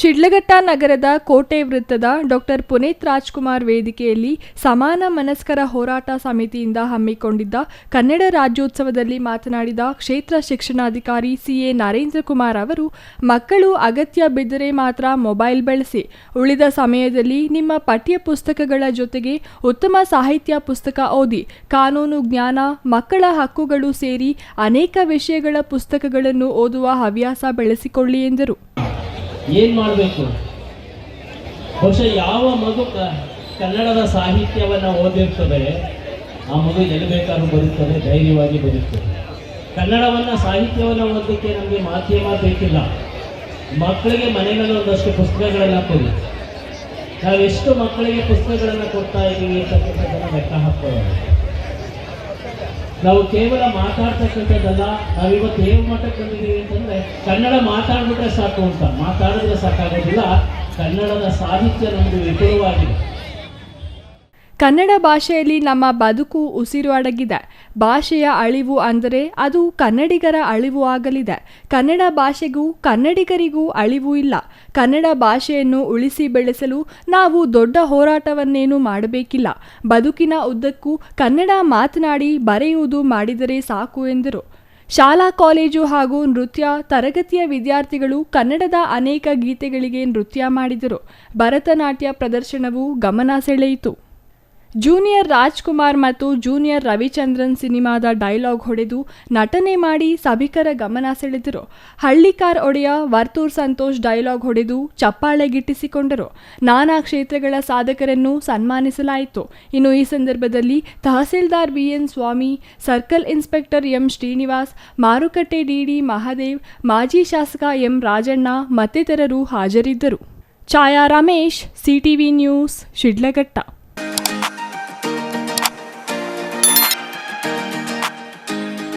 ಶಿಡ್ಲಘಟ್ಟ ನಗರದ ಕೋಟೆ ವೃತ್ತದ ಡಾಕ್ಟರ್ ಪುನೀತ್ ರಾಜ್ಕುಮಾರ್ ವೇದಿಕೆಯಲ್ಲಿ ಸಮಾನ ಮನಸ್ಕರ ಹೋರಾಟ ಸಮಿತಿಯಿಂದ ಹಮ್ಮಿಕೊಂಡಿದ್ದ ಕನ್ನಡ ರಾಜ್ಯೋತ್ಸವದಲ್ಲಿ ಮಾತನಾಡಿದ ಕ್ಷೇತ್ರ ಶಿಕ್ಷಣಾಧಿಕಾರಿ ಸಿಎ ನರೇಂದ್ರ ಕುಮಾರ್ ಅವರು, ಮಕ್ಕಳು ಅಗತ್ಯ ಬಿದ್ದರೆ ಮಾತ್ರ ಮೊಬೈಲ್ ಬಳಸಿ. ಉಳಿದ ಸಮಯದಲ್ಲಿ ನಿಮ್ಮ ಪಠ್ಯ ಪುಸ್ತಕಗಳ ಜೊತೆಗೆ ಉತ್ತಮ ಸಾಹಿತ್ಯ ಪುಸ್ತಕ ಓದಿ. ಕಾನೂನು ಜ್ಞಾನ, ಮಕ್ಕಳ ಹಕ್ಕುಗಳು ಸೇರಿ ಅನೇಕ ವಿಷಯಗಳ ಪುಸ್ತಕಗಳನ್ನು ಓದುವ ಹವ್ಯಾಸ ಬೆಳೆಸಿಕೊಳ್ಳಿ ಎಂದರು. ಏನು ಮಾಡಬೇಕು? ಬಹುಶಃ ಯಾವ ಮಗು ಕನ್ನಡದ ಸಾಹಿತ್ಯವನ್ನು ಓದಿರ್ತದೆ ಆ ಮಗು ಎಲ್ಲಿ ಬೇಕಾದ್ರೂ ಬರುತ್ತದೆ, ಧೈರ್ಯವಾಗಿ ಬರುತ್ತದೆ ಕನ್ನಡವನ್ನು ಸಾಹಿತ್ಯವನ್ನು ಓದಲಿಕ್ಕೆ ನಮಗೆ ಮಾಧ್ಯಮ ಬೇಕಿಲ್ಲ. ಮಕ್ಕಳಿಗೆ ಮನೆಗಳಲ್ಲಿ ಒಂದಷ್ಟು ಪುಸ್ತಕಗಳನ್ನು ಕೊಡಿ. ನಾವೆಷ್ಟು ಮಕ್ಕಳಿಗೆ ಪುಸ್ತಕಗಳನ್ನು ಕೊಡ್ತಾ ಇದ್ದೀವಿ ಅಂತಕ್ಕಂಥದ್ದನ್ನು ಲೆಕ್ಕ ಹಾಕ್ಕೊಳ್ಳೋಣ. ನಾವು ಕೇವಲ ಮಾತಾಡ್ತಕ್ಕಂಥದ್ದಲ್ಲ ನಾವಿವತ್ತು ಏನು ಮಟ್ಟಕ್ಕೆ ಬಂದಿದ್ದೀವಿ ಅಂತಂದ್ರೆ ಕನ್ನಡ ಮಾತಾಡ್ಬಿಟ್ರೆ ಸಾಕು ಅಂತ. ಮಾತಾಡಿದ್ರೆ ಸಾಕಾಗೋದಿಲ್ಲ. ಕನ್ನಡದ ಸಾಹಿತ್ಯ ನಮ್ಮದು ವಿಪುಲವಾಗಿದೆ. ಕನ್ನಡ ಭಾಷೆಯಲ್ಲಿ ನಮ್ಮ ಬದುಕು ಉಸಿರು ಅಡಗಿದೆ. ಭಾಷೆಯ ಅಳಿವು ಅಂದರೆ ಅದು ಕನ್ನಡಿಗರ ಅಳಿವು ಆಗಲಿದೆ. ಕನ್ನಡ ಭಾಷೆಗೂ ಕನ್ನಡಿಗರಿಗೂ ಅಳಿವು ಇಲ್ಲ. ಕನ್ನಡ ಭಾಷೆಯನ್ನು ಉಳಿಸಿ ಬೆಳೆಸಲು ನಾವು ದೊಡ್ಡ ಹೋರಾಟವನ್ನೇನು ಮಾಡಬೇಕಿಲ್ಲ. ಬದುಕಿನ ಉದ್ದಕ್ಕೂ ಕನ್ನಡ ಮಾತನಾಡಿ ಬರೆಯುವುದು ಮಾಡಿದರೆ ಸಾಕು ಎಂದರು. ಶಾಲಾ, ಕಾಲೇಜು ಹಾಗೂ ನೃತ್ಯ ತರಗತಿಯ ವಿದ್ಯಾರ್ಥಿಗಳು ಕನ್ನಡದ ಅನೇಕ ಗೀತೆಗಳಿಗೆ ನೃತ್ಯ ಮಾಡಿದರು. ಭರತನಾಟ್ಯ ಪ್ರದರ್ಶನವು ಗಮನ ಸೆಳೆಯಿತು. ಜೂನಿಯರ್ ರಾಜ್ಕುಮಾರ್ ಮತ್ತು ಜೂನಿಯರ್ ರವಿಚಂದ್ರನ್ ಸಿನಿಮಾದ ಡೈಲಾಗ್ ಹೊಡೆದು ನಟನೆ ಮಾಡಿ ಸಭಿಕರ ಗಮನ ಸೆಳೆದರು. ಹಳ್ಳಿಕಾರ್ ಒಡೆಯ ವರ್ತೂರ್ ಸಂತೋಷ್ ಡೈಲಾಗ್ ಹೊಡೆದು ಚಪ್ಪಾಳೆ ಗಿಟ್ಟಿಸಿಕೊಂಡರು. ನಾನಾ ಕ್ಷೇತ್ರಗಳ ಸಾಧಕರನ್ನು ಸನ್ಮಾನಿಸಲಾಯಿತು. ಇನ್ನು ಈ ಸಂದರ್ಭದಲ್ಲಿ tahsildar BN Swamy, circle inspector M Srinivas, ಮಾರುಕಟ್ಟೆ ಡಿಡಿ ಮಹಾದೇವ್, ಮಾಜಿ ಶಾಸಕ ಎಂ ರಾಜಣ್ಣ ಮತ್ತಿತರರು ಹಾಜರಿದ್ದರು. ಛಾಯಾ ರಮೇಶ್, ಸಿಟಿವಿ ನ್ಯೂಸ್, ಶಿಡ್ಲಘಟ್ಟ.